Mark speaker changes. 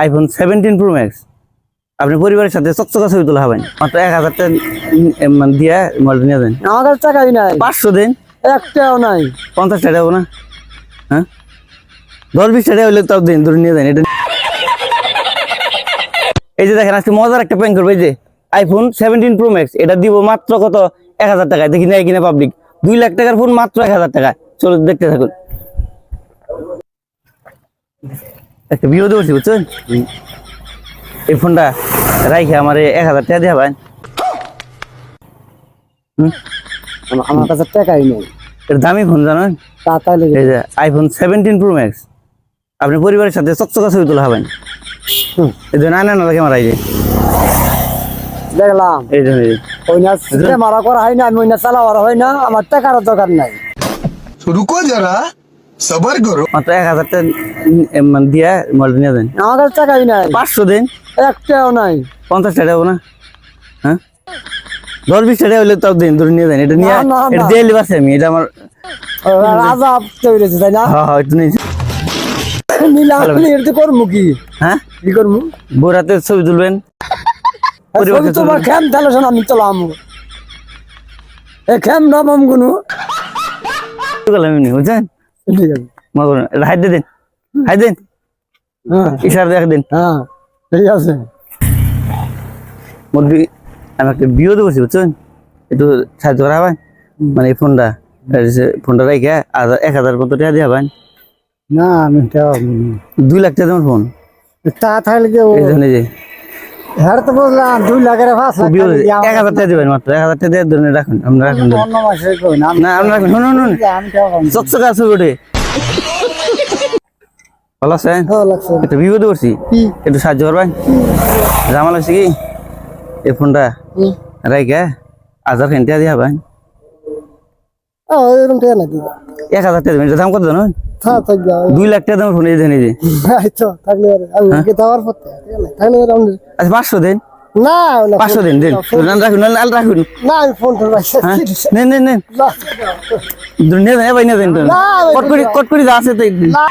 Speaker 1: IPhone seventeen pro max আপনি পরিবারের সাথে চকচকা ছবি তোলা হবেন। মাত্র এক হাজার টাকা মানে দিয়ে মোবাইলটা নিয়ে দেন
Speaker 2: আমার কাছে টাকাই নাই।
Speaker 1: পাঁচশো দিন?
Speaker 2: একটাও নাই।
Speaker 1: পঞ্চাশ টাকা হব না? হ্যাঁ? দশ বিশ টাকা হলে তাও দিন ধরে নিয়ে যান এটা এই যে দেখেন আজকে মজার একটা প্যান করবে এই যে আইফোন সেভেন্টিন প্রো ম্যাক্স এটা দিব মাত্র কত? এক হাজার টাকায়। দেখি নেয় কিনা পাবলিক দুই লাখ টাকার ফোন মাত্র এক হাজার টাকায়। চলো দেখতে থাকুন। একটা বিয়ে দেবছি বুঝছেন? এই ফোনটা রাইখে আমার এক হাজার টাকা দিয়ে ভাই।
Speaker 2: আমার কাছে টাকাই নেই।
Speaker 1: এর দামি ফোন জানেন? যে আইফোন সেভেন্টিন প্রো ম্যাক্স আপনি পরিবারের সাথে চকচকা ছবি তোলা হবেন এই না না ক্যামেরা এই
Speaker 2: দেখলাম।
Speaker 1: এই জন্য
Speaker 2: ওই না মারা করা হয় না আমি ওই না চালা হয় না আমার টাকার দরকার নাই।
Speaker 3: রুকো যারা। সবার করো
Speaker 1: মাত্র এক হাজার টাকা মানে দিয়ে নিয়ে দেন।
Speaker 2: আমার কাছে টাকাই নাই।
Speaker 1: পাঁচশো দিন।
Speaker 2: একটাও নাই।
Speaker 1: পঞ্চাশ টাকা না? হ্যাঁ? দশ বিশ টাকা দিন নিয়ে দেন। এটা নিয়ে এটা দিয়ে আমি। এটা আমার হ্যাঁ, হ্যাঁ,
Speaker 2: কি?
Speaker 1: হ্যাঁ?
Speaker 2: কি
Speaker 1: বোরাতে ছবি তুলবেন।
Speaker 2: তোমার খ্যাম আমি এ
Speaker 1: মনে করেন এটা হাইট দিন। হাইট দিন।
Speaker 2: হ্যাঁ।
Speaker 1: ইশারা দেখে দিন।
Speaker 2: হ্যাঁ ঠিক আছে।
Speaker 1: মুরগি আমি একটা বিয়েতে বসি বুঝছেন? একটু সাহায্য করা ভাই মানে এই ফোনটা এই যে ফোনটা রেখে এক হাজার কত টাকা দিয়া
Speaker 2: না আমি
Speaker 1: দুই লাখ টাকা তোমার ফোন।
Speaker 2: তা থাকলে
Speaker 1: এই জন্য
Speaker 2: হ্যাঁ তো বললাম দুই লাখের দিয়ে
Speaker 1: এক হাজার টাকা দেবেন মাত্র এক হাজার টাকা দিয়ে ধরে রাখুন রাখুন।
Speaker 2: না
Speaker 1: রাখুন শুনুন। চকচকা আছে ওটে ভালো আছেন? একটা বিপদে পড়ছি একটু সাহায্য করবেন? জামাল কি? এই ফোনটা। রাইকে হাজার খান দিয়া ভাই
Speaker 2: ও এরকম টাকা না দিবা
Speaker 1: এক হাজার টাকা দেবেন দাম কত জানো?
Speaker 2: যাও
Speaker 1: দুই লাখ টাকা দাম ফোন এই দেন এই যে।
Speaker 2: তো আর আমি
Speaker 1: আচ্ছা পাঁচশো দিন।
Speaker 2: না
Speaker 1: পাঁচশো দিন দিন। রাখুন না রাখুন।
Speaker 2: না আমি ফোন
Speaker 1: হ্যাঁ নেন নেন নেন।
Speaker 2: না
Speaker 1: নিয়ে যান এ ভাই নিয়ে যান
Speaker 2: না, ভাই,
Speaker 1: কট করি কট করি যা আছে।
Speaker 2: না।